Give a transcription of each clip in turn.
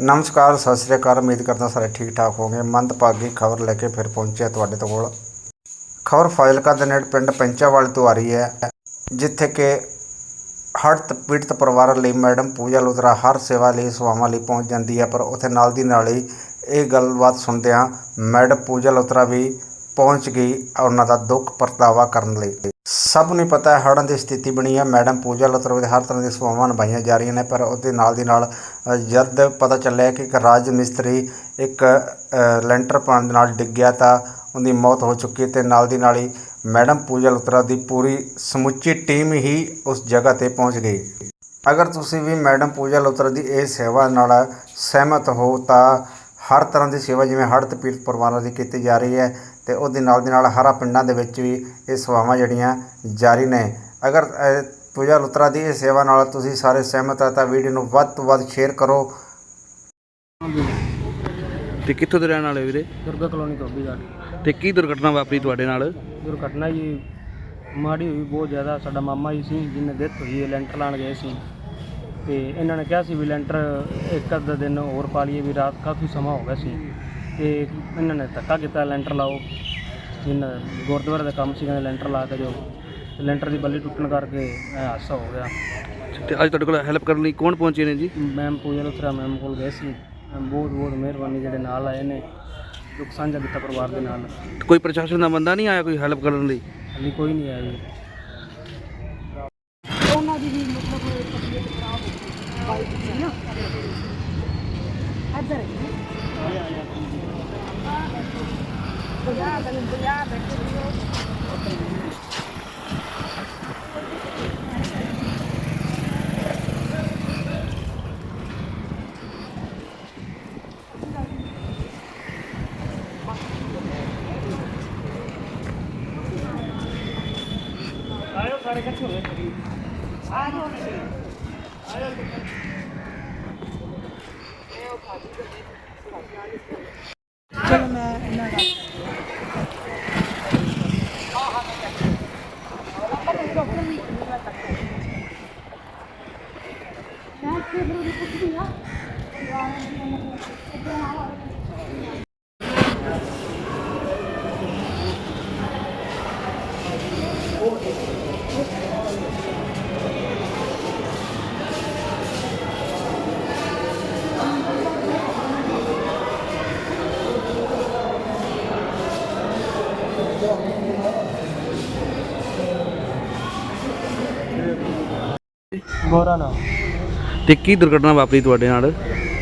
ਨਮਸਕਾਰ, ਸਤਿ ਸ੍ਰੀ ਅਕਾਲ। ਉਮੀਦ ਕਰਦਾ ਸਾਰੇ ਠੀਕ ਠਾਕ ਹੋਵੋਗੇ। ਮੰਦਭਾਗੀ ਖਬਰ ਲੈ ਕੇ ਫਿਰ ਪਹੁੰਚਿਆ ਤੁਹਾਡੇ ਤੋਂ ਕੋਲ। ਖਬਰ ਫਾਜ਼ਿਲਕਾ ਦੇ ਨੇੜੇ ਪਿੰਡ ਪੈਂਚਾਵਾਲ ਤੋਂ ਆ ਰਹੀ ਹੈ, ਜਿੱਥੇ ਕਿ ਹੜਤ ਪੀੜਤ ਪਰਿਵਾਰਾਂ ਲਈ ਮੈਡਮ ਪੂਜਾ ਲੁਤਰਾ ਹਰ ਸੇਵਾ ਲਈ ਸੇਵਾਵਾਂ ਲਈ ਪਹੁੰਚ ਜਾਂਦੀ ਹੈ, ਪਰ ਉੱਥੇ ਨਾਲ ਦੀ ਨਾਲ ਹੀ ਇਹ ਗੱਲਬਾਤ ਸੁਣਦਿਆਂ ਮੈਡਮ ਪੂਜਾ ਲੁਤਰਾ ਵੀ ਪਹੁੰਚ ਗਈ ਉਹਨਾਂ ਦਾ ਦੁੱਖ ਪਰਤਾਵਾ ਕਰਨ ਲਈ। ਸਭ ਨੂੰ ਪਤਾ ਹੈ, ਹੜ੍ਹਾਂ ਦੀ ਸਥਿਤੀ ਬਣੀ ਹੈ। ਮੈਡਮ ਪੂਜਾ ਲੁਤਰਾ ਦੇ ਹਰ ਤਰ੍ਹਾਂ ਦੀਆਂ ਸੇਵਾਵਾਂ ਨਿਭਾਈਆਂ ਜਾ ਰਹੀਆਂ ਨੇ, ਪਰ ਉਹਦੇ ਨਾਲ ਦੀ ਨਾਲ ਜਦ ਪਤਾ ਚੱਲਿਆ ਕਿ ਇੱਕ ਰਾਜ ਮਿਸਤਰੀ ਇੱਕ ਲੈਂਟਰ ਪਾਉਣ ਦੇ ਨਾਲ ਡਿੱਗ ਗਿਆ ਤਾਂ ਉਹਦੀ ਮੌਤ ਹੋ ਚੁੱਕੀ ਤੇ ਨਾਲ ਦੀ ਨਾਲ ਹੀ ਮੈਡਮ ਪੂਜਾ ਲੁਤਰਾ ਦੀ ਪੂਰੀ ਸਮੁੱਚੀ ਟੀਮ ਹੀ ਉਸ ਜਗ੍ਹਾ ਤੇ ਪਹੁੰਚ ਗਈ। ਅਗਰ ਤੁਸੀਂ ਵੀ ਮੈਡਮ ਪੂਜਾ ਲੁਤਰਾ ਦੀ ਇਹ ਸੇਵਾ ਨਾਲ ਸਹਿਮਤ ਹੋ ਤਾਂ ਹਰ ਤਰ੍ਹਾਂ ਦੀ ਸੇਵਾ ਜਿਵੇਂ ਹੜ੍ਹ ਪੀੜਤ ਪਰਿਵਾਰਾਂ ਦੀ ਕੀਤੀ ਜਾ ਰਹੀ ਹੈ ਤੇ ਉਹਦੇ ਨਾਲ ਦੀ ਨਾਲ ਹਰਾ ਪਿੰਡਾਂ ਦੇ ਵਿੱਚ ਵੀ ਇਹ ਸੇਵਾਵਾਂ ਜਿਹੜੀਆਂ ਜਾਰੀ ਨੇ। ਅਗਰ ਪੂਜਾ ਲੁਤਰਾ ਦੀ ਇਹ ਸੇਵਾ ਨਾਲ ਤੁਸੀਂ ਸਾਰੇ ਸਹਿਮਤ ਹੋ ਤਾਂ ਵੀਡੀਓ ਨੂੰ ਵੱਧ ਤੋਂ ਵੱਧ ਸ਼ੇਅਰ ਕਰੋ। ਤੇ ਕਿੱਥੋਂ ਦੇ ਰਹਿਣ ਵਾਲੇ ਵੀਰੇ? ਦੁਰਗਾ ਕਲੋਨੀ ਧੋਬੀ ਘਾਟ ਤੇ ਕੀ ਦੁਰਘਟਨਾ ਵਾਪਰੀ ਤੁਹਾਡੇ ਨਾਲ? ਦੁਰਘਟਨਾ ਜੀ ਮਾੜੀ ਹੋਈ ਬਹੁਤ ਜ਼ਿਆਦਾ। ਸਾਡਾ ਮਾਮਾ ਜੀ ਸੀ ਜਿਹਨੇ ਡੈਥ ਹੋਈ ਹੈ ਲੈਂਟਰ ਲਾਣ ਗਏ ਸੀ। ਤੇ ਇਹਨਾਂ ਨੇ ਕਿਹਾ ਸੀ ਵੀ ਲੈਂਟਰ ਇੱਕ ਅੱਧਾ ਦਿਨ ਹੋਰ ਪਾ ਲਈਏ ਵੀ ਰਾਤ ਕਾਫੀ ਸਮਾਂ ਹੋ ਗਿਆ ਸੀ। ਤੇ ਇਹਨਾਂ ਨੇ ਧੱਕਾ ਕੀਤਾ ਲੈਂਟਰ ਲਾਓ। ਜਿੰਨਾ ਗੁਰਦੁਆਰੇ ਦਾ ਕੰਮ ਸੀ ਕਹਿੰਦੇ ਲੈਂਟਰ ਲਾ ਕੇ ਜੋ ਲੈਂਟਰ ਦੀ ਬੱਲੀ ਟੁੱਟਣ ਕਰਕੇ ਇਹ ਹਾਦਸਾ ਹੋ ਗਿਆ। ਤੇ ਅੱਜ ਤੁਹਾਡੇ ਕੋਲ ਹੈਲਪ ਕਰਨ ਲਈ ਕੌਣ ਪਹੁੰਚੇ ਨੇ ਜੀ? ਮੈਮ ਪੂਜਾ ਲੁਥਰਾ ਮੈਮ ਕੋਲ ਗਏ ਸੀ। ਮੈਮ ਬਹੁਤ ਬਹੁਤ ਮਿਹਰਬਾਨੀ ਜਿਹੜੇ ਨਾਲ ਆਏ ਨੇ ਦੁੱਖ ਸਾਂਝਾ ਕੀਤਾ ਪਰਿਵਾਰ ਦੇ ਨਾਲ। ਕੋਈ ਪ੍ਰਸ਼ਾਸਨ ਦਾ ਬੰਦਾ ਨਹੀਂ ਆਇਆ ਕੋਈ ਹੈਲਪ ਕਰਨ ਲਈ? ਹਾਲੇ ਕੋਈ ਨਹੀਂ ਆਇਆ ਜੀ। ਆਇਓ ਸਾਰੇ ਇਕੱਠੇ ਹੋਏ ਕਰੀ ਆਇਓ ਨਹੀਂ ਆਇਓ ਚਲੋ ਮੈਂ ਇਹਨਾਂ ਦਾ ਗੋਰਾ ਨਾ। ਤੇ ਕੀ ਦੁਰਘਟਨਾ ਵਾਪਰੀ ਤੁਹਾਡੇ ਨਾਲ?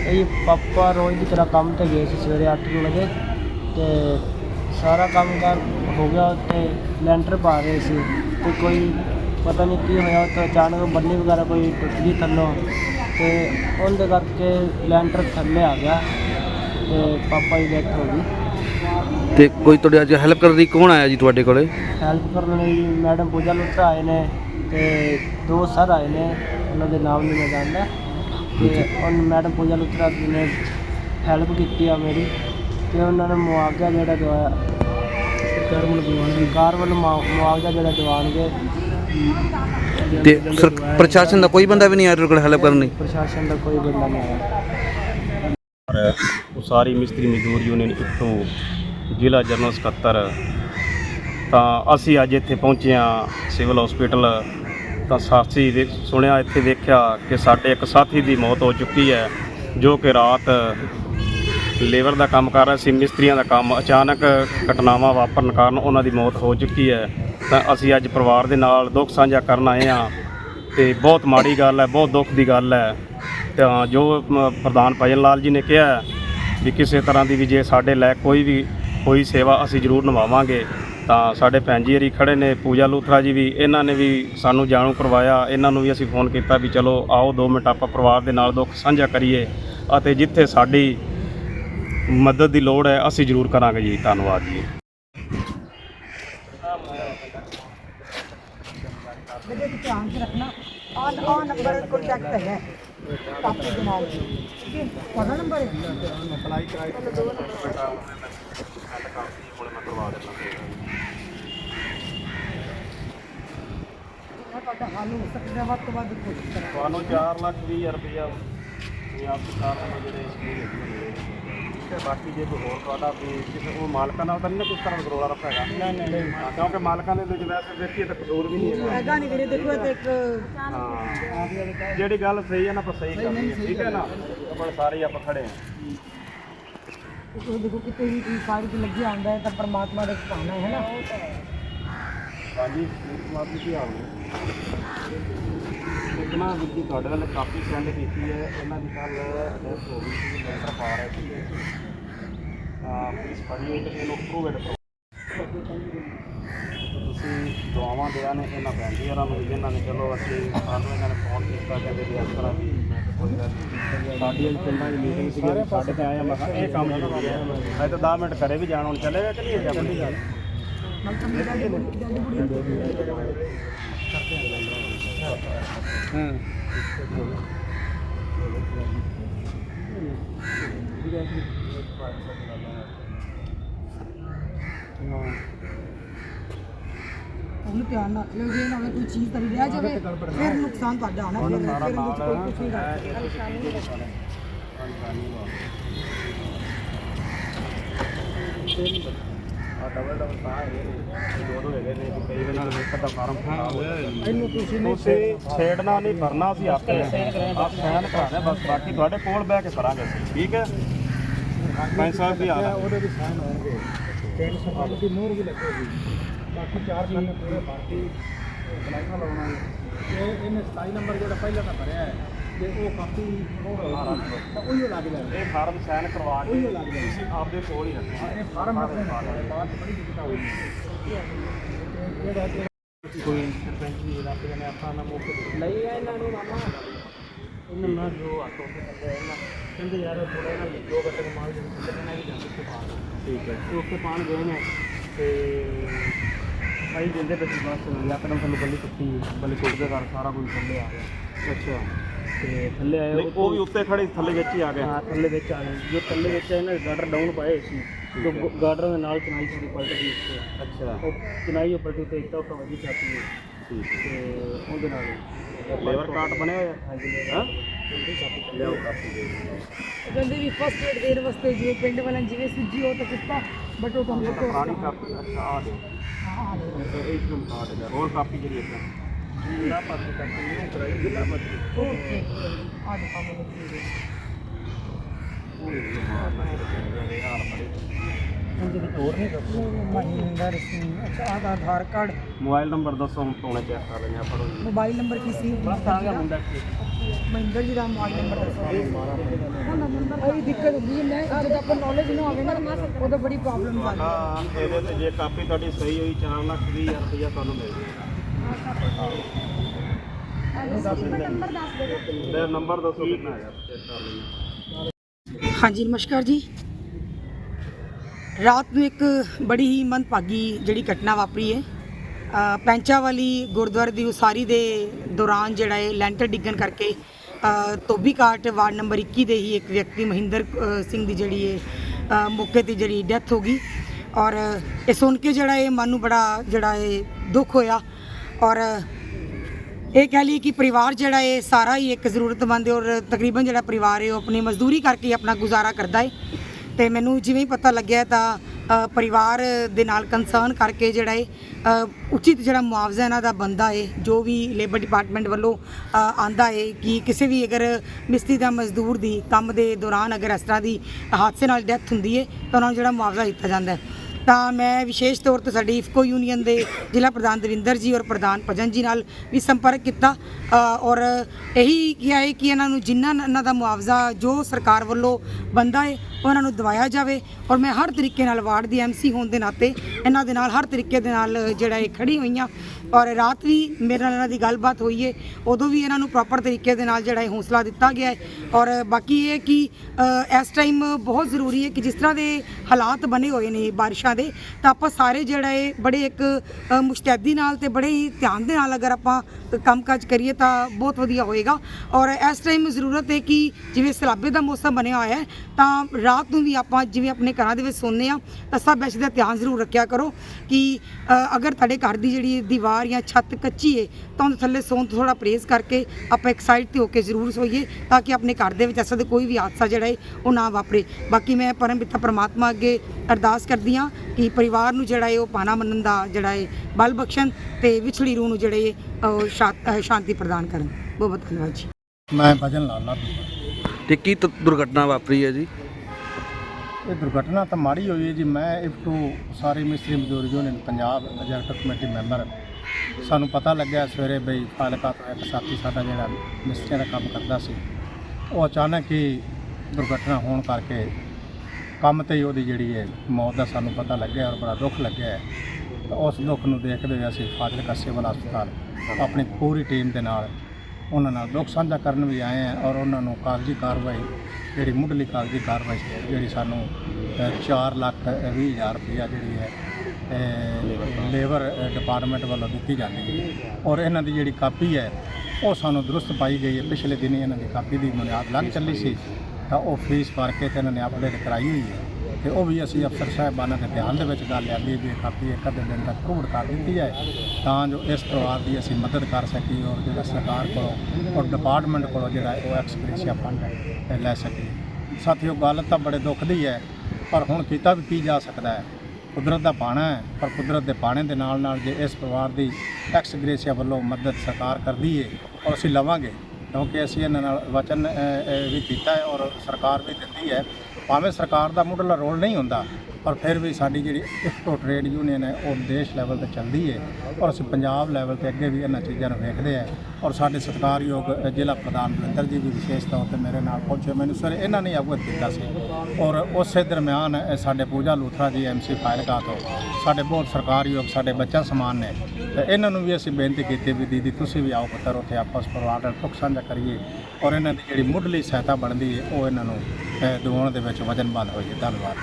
ਇਹ ਪਾਪਾ ਰੋਜ਼ ਦੀ ਤਰ੍ਹਾਂ ਕੰਮ ਤੇ ਗਏ ਸੀ ਸਵੇਰੇ 8 ਵਜੇ ਤੇ ਸਾਰਾ ਕੰਮ ਕਾਰ ਹੋ ਗਿਆ ਤੇ ਲੈਂਟਰ ਪਾ ਰਹੇ ਸੀ ਤੇ ਕੋਈ ਪਤਾ ਨਹੀਂ ਕੀ ਹੋਇਆ ਤੇ ਅਚਾਨਕ ਬੱਲੀ ਵਗੈਰਾ ਕੋਈ ਟੁੱਟ ਗਈ ਥੱਲੋਂ ਤੇ ਉਹਦੇ ਕਰਕੇ ਲੈਂਟਰ ਥੱਲੇ ਆ ਗਿਆ ਤੇ ਪਾਪਾ ਦੀ ਡੈਥ ਹੋ ਗਈ। ਤੇ ਕੋਈ ਤੁਹਾਡੇ ਅੱਜ ਹੈਲਪ ਕਰਨ ਲਈ ਕੌਣ ਆਇਆ ਜੀ ਤੁਹਾਡੇ ਕੋਲੇ? ਹੈਲਪ ਕਰਨ ਲਈ ਮੈਡਮ ਪੂਜਾ ਲੁੱਟਾ ਆਏ ਨੇ। ਤੇ ਦੋ ਸਰ ਆਏ ਨੇ ਉਹਨਾਂ ਦੇ ਨਾਮ ਨਹੀਂ ਮੈਂ ਜਾਣਦਾ। ਤੇ ਉਹ ਮੈਡਮ ਪੂਜਾ ਲੁੱਟਰਾ ਜੀ ਨੇ ਹੈਲਪ ਕੀਤੀ ਆ ਮੇਰੀ ਤੇ ਉਹਨਾਂ ਨੇ ਮੁਆਵਜ਼ਾ ਜਿਹੜਾ ਦਵਾਇਆ। ਸਰਕਾਰ ਵੱਲੋਂ ਦਿਵਾਉਣਗੇ? ਸਰਕਾਰ ਵੱਲੋਂ ਮੁਆ- ਮੁਆਵਜ਼ਾ ਜਿਹੜਾ ਦਿਵਾਉਣਗੇ। ਤੇ ਸਰ- ਪ੍ਰਸ਼ਾਸਨ ਦਾ ਕੋਈ ਬੰਦਾ ਵੀ ਨਹੀਂ ਆਇਆ ਤੁਹਾਡੇ ਕੋਲ ਹੈਲਪ ਕਰਨ ਲਈ? ਪ੍ਰਸ਼ਾਸਨ ਦਾ ਕੋਈ ਬੰਦਾ ਨਹੀਂ ਆਇਆ। ਔਰ ਉਸਾਰੀ ਮਿਸਤਰੀ ਮਜ਼ਦੂਰ ਯੂਨੀਅਨ ਇੱਥੋਂ ਜ਼ਿਲ੍ਹਾ ਜਨਰਲ ਸਕੱਤਰ ਤਾਂ ਅਸੀਂ ਅੱਜ ਇੱਥੇ ਪਹੁੰਚੇ ਹਾਂ ਸਿਵਲ ਹਸਪੀਟਲ ਤਾਂ ਸਾਥੀ ਦੇ ਸੁਣਿਆ, ਇੱਥੇ ਦੇਖਿਆ ਕਿ ਸਾਡੇ ਇੱਕ ਸਾਥੀ ਦੀ ਮੌਤ ਹੋ ਚੁੱਕੀ ਹੈ, ਜੋ ਕਿ ਰਾਤ ਲੇਬਰ ਦਾ ਕੰਮ ਕਰ ਰਿਹਾ ਸੀ, ਮਿਸਤਰੀਆਂ ਦਾ ਕੰਮ। ਅਚਾਨਕ ਘਟਨਾਵਾਂ ਵਾਪਰਨ ਕਾਰਨ ਉਹਨਾਂ ਦੀ ਮੌਤ ਹੋ ਚੁੱਕੀ ਹੈ। ਤਾਂ ਅਸੀਂ ਅੱਜ ਪਰਿਵਾਰ ਦੇ ਨਾਲ ਦੁੱਖ ਸਾਂਝਾ ਕਰਨ ਆਏ ਹਾਂ ਤੇ ਬਹੁਤ ਮਾੜੀ ਗੱਲ ਹੈ, ਬਹੁਤ ਦੁੱਖ ਦੀ ਗੱਲ ਹੈ। ਤਾਂ ਜੋ ਪ੍ਰਧਾਨ ਭਜਨ ਲਾਲ ਜੀ ਨੇ ਕਿਹਾ ਵੀ ਕਿਸੇ ਤਰ੍ਹਾਂ ਦੀ ਵੀ ਜੇ ਸਾਡੇ ਲੈ ਕੋਈ ਵੀ ਕੋਈ ਸੇਵਾ, ਅਸੀਂ ਜ਼ਰੂਰ ਨਿਭਾਵਾਂਗੇ। ਤਾਂ ਸਾਡੇ ਭੈਣ ਜੀ ਹਰੀ ਖੜੇ ਨੇ ਪੂਜਾ ਲੂਥਰਾ ਜੀ ਵੀ ਇਹਨਾਂ ਨੇ ਵੀ ਸਾਨੂੰ ਜਾਣੂ ਕਰਵਾਇਆ ਇਹਨਾਂ ਨੂੰ ਵੀ ਅਸੀਂ ਫੋਨ ਕੀਤਾ ਵੀ ਚਲੋ ਆਓ 2 ਮਿੰਟ ਆਪਾਂ ਪਰਿਵਾਰ ਦੇ ਨਾਲ ਦੁੱਖ ਸਾਂਝਾ ਕਰੀਏ ਅਤੇ ਜਿੱਥੇ ਸਾਡੀ ਮਦਦ ਦੀ ਲੋੜ ਹੈ ਅਸੀਂ ਜ਼ਰੂਰ ਕਰਾਂਗੇ ਜੀ ਧੰਨਵਾਦ ਜੀ ਮੇਰੇ ਧਿਆਨ ਚ ਰੱਖਣਾ ਆਹ ਆਹ ਨੰਬਰ ਕੰਟੈਕਟ ਹੈ ਕਾਪੀ ਦੇ ਨਾਲ ਠੀਕ ਹੈ ਤੁਹਾਡਾ ਨੰਬਰ ਹੈ ਮੈਂ ਤੁਹਾਡਾ ਹੱਲ ਹੋ ਸਕਦਾ ਵੱਧ ਤੋਂ ਵੱਧ ਕੋਸ਼ਿਸ਼ ਕਰਾਂ ਤੁਹਾਨੂੰ 4 ਲੱਖ 20 ਰੁਪਇਆ ਪੰਜਾਬ ਸਰਕਾਰ ਵੱਲੋਂ ਜਿਹੜੇ ਸਕੀਮ ਲੱਗੀ ਹੋਈ ਹੈ ਠੀਕ ਹੈ ਬਾਕੀ ਜੇ ਕੋਈ ਹੋਰ ਤੁਹਾਡਾ ਵੀ ਕਿਸੇ ਉਹ ਮਾਲਕਾਂ ਨਾਲ ਤਾਂ ਨਹੀਂ ਨਾ ਕਿਸ ਤਰ੍ਹਾਂ ਦਾ ਰੋਲਾ ਰੱਖਾ ਹੈਗਾ? ਨਹੀਂ ਨਹੀਂ ਕਿਉਂਕਿ ਮਾਲਕਾਂ ਦੇ ਵਿੱਚ ਵੈਸੇ ਦੇਖੀਏ ਤਾਂ ਕਸੂਰ ਵੀ ਨਹੀਂ ਹੈਗਾ। ਹੈਗਾ ਨਹੀਂ ਵੀਰੇ ਦੇਖੋ ਇਹ ਤਾਂ ਇੱਕ ਹਾਂ। ਜਿਹੜੀ ਗੱਲ ਸਹੀ ਹੈ ਨਾ ਆਪਾਂ ਸਹੀ ਕਰਨੀ ਹੈ ਠੀਕ ਹੈ ਨਾ? ਆਪਾਂ ਸਾਰੇ ਹੀ ਆਪਾਂ ਖੜੇ ਹਾਂ। ਉਹ ਦੇਖੋ ਕਿਤੇ ਵੀ ਕੋਈ ਫਾਇਰ ਤੇ ਲੱਗਿਆ ਆਉਂਦਾ ਹੈ ਤਾਂ ਪਰਮਾਤਮਾ ਦਾ ਭਾਣਾ ਹੈ ਨਾ? ਹਾਂਜੀ ਮਾਪੀ ਕੀ ਹਾਲ ਨੇ ਨਾ ਵੀਰ ਜੀ ਤੁਹਾਡੇ ਵੱਲ ਕਾਪੀ ਸੈਂਡ ਕੀਤੀ ਹੈ। ਇਹਨਾਂ ਦੀ ਕੱਲ ਡੈਥ ਹੋ ਗਈ ਸੀ ਲੈਟਰ ਪਾ ਰਹੇ ਸੀ ਆ ਪਲੀਜ਼ ਪੜ੍ਹੀਏ ਤੇ ਇਹਨੂੰ ਪ੍ਰੂਵਡ ਤੁਸੀਂ ਦੁਆਵਾਂ ਦਿਆਂ ਨੇ ਇਹਨਾਂ ਫੈਮਲੀਆਂ ਨੂੰ ਵੀ ਜਿਨ੍ਹਾਂ ਨੇ ਚਲੋ ਅਸੀਂ ਸਾਨੂੰ ਇਹਨਾਂ ਨੇ ਫੋਨ ਕੀਤਾ ਕਹਿੰਦੇ ਵੀ ਇਸ ਤਰ੍ਹਾਂ ਵੀ ਮੈਂ ਕਿਹਾ ਕੋਈ ਗੱਲ ਨਹੀਂ। ਸਾਡੀ ਅੱਜ ਪਿੰਡਾਂ ਦੀ ਮੀਟਿੰਗ ਸੀਗੀ ਸਾਡੇ ਤੇ ਆਏ ਆ ਮੈਂ ਕਿਹਾ ਇਹ ਕੰਮ ਜ਼ਰੂਰੀ ਹੈ। ਮੈਂ ਤਾਂ 10 ਮਿੰਟ ਘਰੇ ਵੀ ਜਾਣ ਹੁਣ ਚੱਲੇਗਾ ਕਿ ਨਹੀਂ ਚੱਲੀ? ਗੱਲ ਉਹਨੂੰ ਧਿਆਨ ਨਾਲ ਲਿਓ ਜੇ ਨਾ ਹੋਵੇ ਕੋਈ ਚੀਜ਼ ਤਾਂ ਰਹਿ ਜਾਵੇ ਫਿਰ ਨੁਕਸਾਨ ਤੁਹਾਡਾ ਹੋਣਾ ਫਿਰ ਫਿਰ ਇਹਦੇ ਵਿੱਚ ਕੋਈ ਕੁਝ ਨਹੀਂ ਕਰ ਇਹਨੂੰ ਤੁਸੀਂ ਤੁਸੀਂ ਛੇੜਨਾ ਨਹੀਂ ਕਰਨਾ ਸੀ ਆਪੇ। ਆਪ ਸਹਿਨ ਕਰਾਣੇ ਬਸ ਬਾਕੀ ਤੁਹਾਡੇ ਕੋਲ ਬਹਿ ਕੇ ਕਰਾਂਗੇ ਅਸੀਂ ਠੀਕ ਹੈ? ਪੰਜ ਸਾਹਿਬ ਦੀ ਹਾਲ ਹੈ ਉਹਦੇ ਵੀ ਸਾਈਨ ਹੋਣਗੇ। 300 ਦੀ ਮੋਹਰ ਵੀ ਲੱਗੇਗੀ ਬਾਕੀ ਚਾਰ ਖਾਨੇ ਪੂਰੇ ਭਰ ਕੇ ਬਲਾਈਫਾ ਲਾਉਣਾ ਹੈ ਇਹ ਇਹਨੇ 27 ਨੰਬਰ ਜਿਹੜਾ ਪਹਿਲਾਂ ਦਾ ਭਰਿਆ ਹੈ। ਤੇ ਉਹ ਕਾਪੀ ਤਾਂ ਉਹੀ ਲੱਗ ਜਾਣਾ ਇਹ ਫਾਰਮ ਸਾਈਨ ਕਰਵਾ ਕੇ ਉਹੀ ਲੱਗ ਜਾਣਾ ਤੁਸੀਂ ਆਪਦੇ ਕੋਲ ਹੀ ਰੱਖਣਾ ਇਹ ਫਾਰਮ ਆਪਣੇ ਬਾਅਦ ਬੜੀ ਦਿੱਕਤ ਹੋਈ। ਜਿਹੜਾ ਕੋਈ ਸਰਪੰਚ ਦੀ ਰੱਬ ਜਾਨੇ ਆਪਾਂ ਨਾ ਮੁੱਖ ਨਹੀਂ ਹੈ ਇਹਨਾਂ ਨੂੰ ਮਾਮਾ। ਉਹਨਾਂ ਨਾਲ ਜੋ ਆਟੋ ਤੇ ਕਰਦੇ ਇਹਨਾਂ। ਕਹਿੰਦੇ ਯਾਰ ਥੋੜਾ ਨਾ ਜੋ ਗੱਟੇ ਨੂੰ ਮਾਲ ਦੇ ਵਿੱਚ ਨਾ ਵੀ ਜਾਂਦੇ ਤੇ ਪਾਣ ਠੀਕ ਹੈ। ਉਹ ਉੱਤੇ ਪਾਣ ਗਏ ਨੇ ਤੇ ਭਾਈ ਜਿੰਦੇ ਵਿੱਚ ਬਸ ਯਕਦਮ ਸਾਨੂੰ ਬੱਲੀ ਕੁੱਤੀ ਬੱਲੀ ਕੁੱਟ ਦੇ ਘਰ ਸਾਰਾ ਕੁਝ ਥੱਲੇ ਆ ਗਿਆ। ਅੱਛਾ। ਤੇ ਥੱਲੇ ਆਏ ਉਹ ਵੀ ਉੱਤੇ ਖੜੇ ਸੀ, ਥੱਲੇ ਵਿੱਚ ਹੀ ਆ ਗਏ। ਹਾਂ ਥੱਲੇ ਵਿੱਚ ਆ ਗਏ। ਜੋ ਥੱਲੇ ਵਿੱਚ ਇਹਨਾਂ ਦੇ ਗਾਡਰ ਡਾਊਨ ਪਾਏ ਸੀ। ਜੋ ਗਾਡਰ ਦੇ ਨਾਲ ਚਨਾਈ ਸੀ ਪਲਟ ਗਈ ਉੱਤੇ ਅੱਛਾ। ਉਹ ਚਨਾਈ ਉਹ ਪਲਟੀ ਤੇ ਇੱਕ ਤਾਂ ਵਜੀ ਚਾਤੀ ਠੀਕ ਤੇ ਉਹਦੇ ਨਾਲ ਲੇਬਰ ਕਾਰਡ ਬਣਿਆ ਹੋਇਆ? ਹਾਂਜੀ ਹਾਂ? ਲਿਆਓ। ਕਾਪੀ ਦੇ ਕਹਿੰਦੇ ਵੀ ਫਸਟ ਏਡ ਦੇਣ ਵਾਸਤੇ ਜਿਵੇਂ ਪਿੰਡ ਵਾਲਿਆਂ ਨੇ ਜਿਵੇਂ ਸੁੱਜੀ ਉਹ ਤਾਂ ਕੀਤਾ ਬਟ ਉਹ ਤੁਹਾਨੂੰ ਪਤਾ ਪੁਰਾਣੀ ਕਾਪੀ ਅੱਛਾ ਆ ਦੇ ਹਾਂ ਇਹ ਨੂੰ ਕਾਰਡ ਹੈ ਹੋਰ ਕਾਪੀ ਜਿਹੜੀ ਹੈ ਜ਼ਿਲ੍ਹਾ ਪੱਧਰ ਤੱਕ ਨਹੀਂ ਕਰਾਈ ਜ਼ਿਲ੍ਹਾ ਪੱਧਰ ਓਕੇ ਵਿੱਚ ਹੋਰ ਨਹੀਂ ਦੱਸੋ ਮਹਿੰਦਰ ਸਿੰਘ ਅੱਛਾ ਆਹ ਦਾ ਆਧਾਰ ਕਾਰਡ ਮੋਬਾਈਲ ਨੰਬਰ ਦੱਸੋ ਹੁਣ ਪਾਉਣੇ ਚੈੱਕ ਕਰ ਲੈਣੇ ਆਪਾਂ ਨੂੰ ਮੋਬਾਈਲ ਨੰਬਰ ਕੀ ਸੀ? ਬਸ ਆ ਗਿਆ ਮੁੰਡਾ ਮਹਿੰਦਰ ਜੀ ਦਾ ਮੋਬਾਈਲ ਨੰਬਰ ਦੱਸੋ। ਵੀ ਦਿੱਕਤ ਹੁੰਦੀ ਹੈ ਮੈਂ ਜਦੋਂ ਆਪਾਂ ਨੌਲੇਜ ਨਾ ਹੋਵੇ ਨਾ ਉਦੋਂ ਬੜੀ ਪ੍ਰੋਬਲਮ ਆਉਂਦੀ ਹਾਂ। ਇਹਦੇ ਤੇ ਜੇ ਕਾਪੀ ਤੁਹਾਡੀ ਸਹੀ ਹੋਈ 4 ਲੱਖ 20 ਹਜ਼ਾਰ ਰੁਪਇਆ ਤੁਹਾਨੂੰ ਮਿਲ ਜਾਏਗਾ ਦੇ ਨੰਬਰ ਦੱਸੋ ਕਿੰਨਾ ਹੈਗਾ? ਹਾਂਜੀ ਨਮਸਕਾਰ ਜੀ। ਰਾਤ ਨੂੰ ਇੱਕ ਬੜੀ ਹੀ ਮੰਦਭਾਗੀ ਜਿਹੜੀ ਘਟਨਾ ਵਾਪਰੀ ਹੈ ਅ, ਪੈਂਚਾ ਵਾਲੀ ਗੁਰਦੁਆਰੇ ਦੀ ਉਸਾਰੀ ਦੇ ਦੌਰਾਨ ਜਿਹੜਾ ਇਹ ਲੈਂਟਰ ਡਿੱਗਣ ਕਰਕੇ ਅ, ਧੋਬੀ ਕਾਟ ਵਾਰਡ ਨੰਬਰ 21 ਦੇ ਹੀ ਇੱਕ ਵਿਅਕਤੀ ਮਹਿੰਦਰ ਸਿੰਘ ਦੀ ਜਿਹੜੀ ਹੈ ਮੌਕੇ ਤੇ ਜਿਹੜੀ ਡੈਥ ਹੋ ਗਈ। ਔਰ ਇਹ ਸੁਣ ਕੇ ਜਿਹੜਾ ਇਹ ਮਨ ਨੂੰ ਬੜਾ ਜਿਹੜਾ ਇਹ ਦੁੱਖ ਹੋਇਆ। ਔਰ ਇਹ ਕਹਿ ਲਈ ਕਿ ਪਰਿਵਾਰ ਜਿਹੜਾ ਹੈ ਸਾਰਾ ਹੀ ਇੱਕ ਜ਼ਰੂਰਤਮੰਦ ਔਰ ਤਕਰੀਬਨ ਜਿਹੜਾ ਪਰਿਵਾਰ ਹੈ ਉਹ ਆਪਣੀ ਮਜ਼ਦੂਰੀ ਕਰਕੇ ਹੀ ਆਪਣਾ ਗੁਜ਼ਾਰਾ ਕਰਦਾ ਹੈ। ਤੇ ਮੈਨੂੰ ਜਿਵੇਂ ਹੀ ਪਤਾ ਲੱਗਿਆ ਤਾਂ ਪਰਿਵਾਰ ਦੇ ਨਾਲ ਕੰਸਰਨ ਕਰਕੇ ਜਿਹੜਾ ਹੈ ਉਚਿਤ ਜਿਹੜਾ ਮੁਆਵਜ਼ਾ ਇਹਨਾਂ ਦਾ ਬੰਦਾ ਹੈ ਜੋ ਵੀ ਲੇਬਰ ਡਿਪਾਰਟਮੈਂਟ ਵੱਲੋਂ ਅ, ਆਂਦਾ ਹੈ ਕਿ ਕਿਸੇ ਵੀ ਅਗਰ ਮਿਸਤਰੀ ਦਾ ਮਜ਼ਦੂਰ ਦੀ ਕੰਮ ਦੇ ਦੌਰਾਨ ਅਗਰ ਇਸ ਤਰ੍ਹਾਂ ਦੀ ਹਾਦਸੇ ਨਾਲ ਡੈਥ ਹੁੰਦੀ ਹੈ ਤਾਂ ਉਹਨਾਂ ਨੂੰ ਜਿਹੜਾ ਮੁਆਵਜ਼ਾ ਦਿੱਤਾ ਜਾਂਦਾ ਹੈ। ਤਾਂ ਮੈਂ ਵਿਸ਼ੇਸ਼ ਤੌਰ ਤੇ ਸਾਡੀ ਇਫਕੋ ਯੂਨੀਅਨ ਦੇ ਜ਼ਿਲ੍ਹਾ ਪ੍ਰਧਾਨ ਦਵਿੰਦਰ ਜੀ ਔਰ ਪ੍ਰਧਾਨ ਭਜਨ ਜੀ ਨਾਲ ਵੀ ਸੰਪਰਕ ਕੀਤਾ। ਔਰ ਇਹੀ ਕਿਹਾ ਹੈ ਕਿ ਇਹਨਾਂ ਨੂੰ ਜਿੰਨਾ ਇਹਨਾਂ ਦਾ ਮੁਆਵਜ਼ਾ ਜੋ ਸਰਕਾਰ ਵੱਲੋਂ ਬੰਦਾ ਹੈ ਉਹਨਾਂ ਨੂੰ ਦਵਾਇਆ ਜਾਵੇ ਔਰ ਮੈਂ ਹਰ ਤਰੀਕੇ ਨਾਲ ਵਾਰਡ ਦੀ ਐਮਸੀ ਹੋਣ ਦੇ ਨਾਤੇ ਇਹਨਾਂ ਦੇ ਨਾਲ ਹਰ ਤਰੀਕੇ ਦੇ ਨਾਲ ਜਿਹੜਾ ਇਹ ਖੜੀ ਹੋਈਆਂ ਔਰ ਰਾਤ ਵੀ ਮੇਰੇ ਨਾਲ ਇਹਨਾਂ ਦੀ ਗੱਲਬਾਤ ਹੋਈ ਹੈ ਉਦੋਂ ਵੀ ਇਹਨਾਂ ਨੂੰ ਪ੍ਰੋਪਰ ਤਰੀਕੇ ਦੇ ਨਾਲ ਜਿਹੜਾ ਇਹ ਹੌਸਲਾ ਦਿੱਤਾ ਗਿਆ ਹੈ ਔਰ ਬਾਕੀ ਇਹ ਹੈ ਕਿ ਇਸ ਟਾਈਮ ਬਹੁਤ ਜ਼ਰੂਰੀ ਹੈ ਕਿ ਜਿਸ ਤਰ੍ਹਾਂ ਦੇ ਹਾਲਾਤ ਬਣੇ ਹੋਏ ਨੇ ਬਾਰਿਸ਼ਾਂ ਦੇ, ਤਾਂ ਆਪਾਂ ਸਾਰੇ ਜਿਹੜਾ ਇਹ ਬੜੇ ਇੱਕ ਮੁਸ਼ਤੈਦੀ ਨਾਲ ਤੇ ਬੜੇ ਹੀ ਧਿਆਨ ਦੇ ਨਾਲ ਅਗਰ ਆਪਾਂ ਕੰਮਕਾਜ ਕਰੀਏ ਤਾਂ ਬਹੁਤ ਵਧੀਆ ਹੋਏਗਾ। ਔਰ ਇਸ ਟਾਈਮ ਜ਼ਰੂਰਤ ਹੈ ਕਿ ਜਿਵੇਂ ਸਲਾਬੇ ਦਾ ਮੌਸਮ ਬਣਿਆ ਹੋਇਆ ਹੈ, ਤਾਂ ਰਾਤ ਨੂੰ ਵੀ ਆਪਾਂ ਜਿਵੇਂ ਆਪਣੇ ਘਰਾਂ ਦੇ ਵਿੱਚ ਸੌਂਦੇ ਆ ਤਾਂ ਸਭ ਇਸ ਦਾ ਧਿਆਨ ਜ਼ਰੂਰ ਰੱਖਿਆ ਕਰੋ ਕਿ ਅਗਰ ਤੁਹਾਡੇ ਘਰ ਦੀ ਜਿਹੜੀ ਦੀਵਾਰ ਜਾਂ ਛੱਤ ਕੱਚੀ ਹੈ ਤਾਂ ਉਹਦੇ ਥੱਲੇ ਸੌਣ ਤੋਂ ਥੋੜਾ ਪਰਹੇਜ਼ ਕਰਕੇ ਆਪਾਂ ਇੱਕ ਸਾਈਡ ਤੇ ਹੋ ਕੇ ਜ਼ਰੂਰ ਸੋਈਏ ਤਾਂ ਕਿ ਆਪਣੇ ਘਰ ਦੇ ਵਿੱਚ ਐਸਾ ਦਾ ਕੋਈ ਵੀ ਹਾਦਸਾ ਜਿਹੜਾ ਹੈ ਉਹ ਨਾ ਵਾਪਰੇ। ਬਾਕੀ ਮੈਂ ਪਰਮ ਪਿਤਾ ਪ੍ਰਮਾਤਮਾ ਅੱਗੇ ਅਰਦਾਸ ਕਰਦੀ ਹਾਂ ਕਿ ਪਰਿਵਾਰ ਨੂੰ ਜਿਹੜਾ ਹੈ ਉਹ ਪਾਣਾ ਮੰਨਣ ਦਾ ਜਿਹੜਾ ਹੈ ਬਲ ਬਖਸ਼ਣ ਤੇ ਵਿਛੜੀ ਰੂਹ ਨੂੰ ਜਿਹੜੇ ਉਹ ਸ਼ਾ- ਅ, ਸ਼ਾਂਤੀ ਪ੍ਰਦਾਨ ਕਰਨ। ਬਹੁਤ ਬਹੁਤ ਧੰਨਵਾਦ ਜੀ। ਮੈਂ ਭਜਨ ਲਾਲਾ ਤੇ ਕੀ ਤ- ਦੁਰਘਟਨਾ ਵਾਪਰੀ ਹੈ ਜੀ? ਇਹ ਦੁਰਘਟਨਾ ਤਾਂ ਮਾੜੀ ਹੋਈ ਹੈ ਜੀ। ਮੈਂ ਇਫਟੂ ਸਾਰੇ ਮਿਸਤਰੀ ਮਜ਼ਦੂਰ union Punjab project committee member ਸਾਨੂੰ ਪਤਾ ਲੱਗਿਆ ਸਵੇਰੇ ਬਈ ਫਾਜ਼ਿਲਕਾ ਤੋਂ ਇੱਕ ਸਾਥੀ ਸਾਡਾ ਜਿਹੜਾ ਮਿਸਤਰੀਆਂ ਦਾ ਕੰਮ ਕਰਦਾ ਸੀ, ਉਹ ਅਚਾਨਕ ਹੀ ਦੁਰਘਟਨਾ ਹੋਣ ਕਰਕੇ ਕੰਮ ਤੇ ਹੀ ਉਹਦੀ ਜਿਹੜੀ ਹੈ ਮੌਤ ਦਾ ਸਾਨੂੰ ਪਤਾ ਲੱਗਿਆ ਔਰ ਬੜਾ ਦੁੱਖ ਲੱਗਿਆ ਤਾਂ ਉਸ ਦੁੱਖ ਨੂੰ ਦੇਖਦੇ ਹੋਏ ਅਸੀਂ ਫਾਜ਼ਿਲਕਾ ਸਿਵਲ ਹਸਪਤਾਲ ਆਪਣੀ ਪੂਰੀ ਟੀਮ ਦੇ ਨਾਲ ਉਹਨਾਂ ਨਾਲ ਦੁੱਖ ਸਾਂਝਾ ਕਰਨ ਵੀ ਆਏ ਹਾਂ ਔਰ ਉਹਨਾਂ ਨੂੰ ਕਾਗਜ਼ੀ ਕਾਰਵਾਈ ਜਿਹੜੀ ਮੁੱਢਲੀ ਕਾਗਜ਼ੀ ਕਾਰਵਾਈ ਸੀ, ਜਿਹੜੀ ਸਾਨੂੰ 4 ਲੱਖ 20 ਹਜ਼ਾਰ ਰੁਪਈਆ ਜਿਹੜੀ ਹੈ ਲੇਬਰ ਡਿਪਾਰਟਮੈਂਟ ਵੱਲੋਂ ਦਿੱਤੀ ਜਾਂਦੀ ਹੈ। ਔਰ ਇਹਨਾਂ ਦੀ ਜਿਹੜੀ ਕਾਪੀ ਹੈ, ਉਹ ਸਾਨੂੰ ਦਰੁਸਤ ਪਾਈ ਗਈ ਹੈ। ਪਿਛਲੇ ਦਿਨੀ ਇਹਨਾਂ ਦੀ ਕਾਪੀ ਦੀ ਬੁਨਿਆਦ ਲੱਗ ਚੱਲੀ ਸੀ, ਤਾਂ ਉਹ ਫੀਸ ਭਰ ਕੇ ਤੇ ਇਹਨਾਂ ਨੇ ਅਪਡੇਟ ਕਰਾਈ ਹੋਈ ਹੈ। ਤੇ ਉਹ ਵੀ ਅਸੀਂ ਅਫਸਰ ਸਾਹਿਬਾਨਾਂ ਦੇ ਧਿਆਨ ਦੇ ਵਿੱਚ ਗੱਲ ਲਿਆਂਦੀ ਵੀ ਇਹ ਕਾਪੀ ਇੱਕ ਅੱਧੇ ਦਿਨ ਤੱਕ ਪ੍ਰੂਵ ਕਰ ਦਿੱਤੀ ਜਾਏ, ਤਾਂ ਜੋ ਇਸ ਪਰਿਵਾਰ ਦੀ ਅਸੀਂ ਮਦਦ ਕਰ ਸਕੀਏ ਔਰ ਜਿਹੜਾ ਸਰਕਾਰ ਕੋਲੋਂ ਔਰ ਡਿਪਾਰਟਮੈਂਟ ਕੋਲੋਂ ਜਿਹੜਾ ਉਹ ਐਕਸਪ੍ਰੈਸ਼ੀਆ ਫੰਡ ਹੈ, ਇਹ ਲੈ ਸਕੀਏ। ਸਾਥੀਓ, ਗੱਲ ਤਾਂ ਬੜੇ ਦੁੱਖ ਦੀ ਹੈ, ਪਰ ਹੁਣ ਕੀਤਾ ਵੀ ਕੀ ਜਾ ਸਕਦਾ ਹੈ? ਕੁਦਰਤ ਦਾ ਪਾਣਾ ਹੈ, ਪਰ ਕੁਦਰਤ ਦੇ ਪਾਣੇ ਦੇ ਨਾਲ ਨਾਲ ਜੇ ਇਸ ਪਰਿਵਾਰ ਦੀ ਟੈਕਸ ਗ੍ਰੇਸੀਆ ਵੱਲੋਂ ਮਦਦ ਸਰਕਾਰ ਕਰਦੀ ਹੈ ਔਰ ਅਸੀਂ ਲਵਾਂਗੇ, ਕਿਉਂਕਿ ਅਸੀਂ ਇਹਨਾਂ ਨਾਲ ਵਚਨ ਵੀ ਕੀਤਾ ਹੈ ਔਰ ਸਰਕਾਰ ਵੀ ਦਿੰਦੀ ਹੈ ਭਾਵੇਂ ਸਰਕਾਰ ਦਾ ਮੁੱਢਲਾ ਰੋਲ ਨਹੀਂ ਹੁੰਦਾ ਪਰ ਫਿਰ ਵੀ ਸਾਡੀ ਜਿਹੜੀ ਇਫਟੋ ਟ੍ਰੇਡ ਯੂਨੀਅਨ ਹੈ, ਉਹ ਦੇਸ਼ ਲੈਵਲ ਤੇ ਚੱਲਦੀ ਹੈ ਔਰ ਅਸੀਂ ਪੰਜਾਬ ਲੈਵਲ ਤੇ ਅੱਗੇ ਵੀ ਇਹਨਾਂ ਚੀਜ਼ਾਂ ਨੂੰ ਵੇਖਦੇ ਆ ਔਰ ਸਾਡੇ ਸਤਿਕਾਰਯੋਗ ਜ਼ਿਲ੍ਹਾ ਪ੍ਰਧਾਨ ਬਲਿੰਦਰ ਜੀ ਵੀ ਵਿਸ਼ੇਸ਼ ਤੌਰ ਤੇ ਮੇਰੇ ਨਾਲ ਪਹੁੰਚੇ। ਮੈਨੂੰ ਸਵੇਰੇ ਇਹਨਾਂ ਨੇ ਅਵਗਤ ਕੀਤਾ ਸੀ ਔਰ ਉਸੇ ਦਰਮਿਆਨ ਸਾਡੇ ਪੂਜਾ ਲੂਥਰਾ ਜੀ ਐਮਸੀ ਫਾਇਲਕਾ ਤੋਂ ਸਾਡੇ ਬਹੁਤ ਸਰਕਾਰਯੋਗ ਸਾਡੇ ਬੱਚਾ ਸਮਾਨ ਨੇ ਤੇ ਇਹਨਾਂ ਨੂੰ ਵੀ ਅਸੀਂ ਬੇਨਤੀ ਕੀਤੀ ਵੀ ਦੀਦੀ ਤੁਸੀਂ ਵੀ ਆਓ ਪੁੱਤਰ, ਉੱਥੇ ਆਪਸ ਪਰਿਵਾਰ ਨਾਲ ਸੁੱਖ ਸਾਂਝਾ ਕਰੀਏ ਔਰ ਇਹਨਾਂ ਦੀ ਜਿਹੜੀ ਮੁੱਢਲੀ ਸਹਾਇਤਾ ਬਣਦੀ ਹੈ, ਉਹ ਇਹਨਾਂ ਨੂੰ ਦਿਵਾਉਣ ਦੇ ਵਿੱਚ ਵਚਨਬੱਧ ਹੋਈਏ। ਧੰਨਵਾਦ।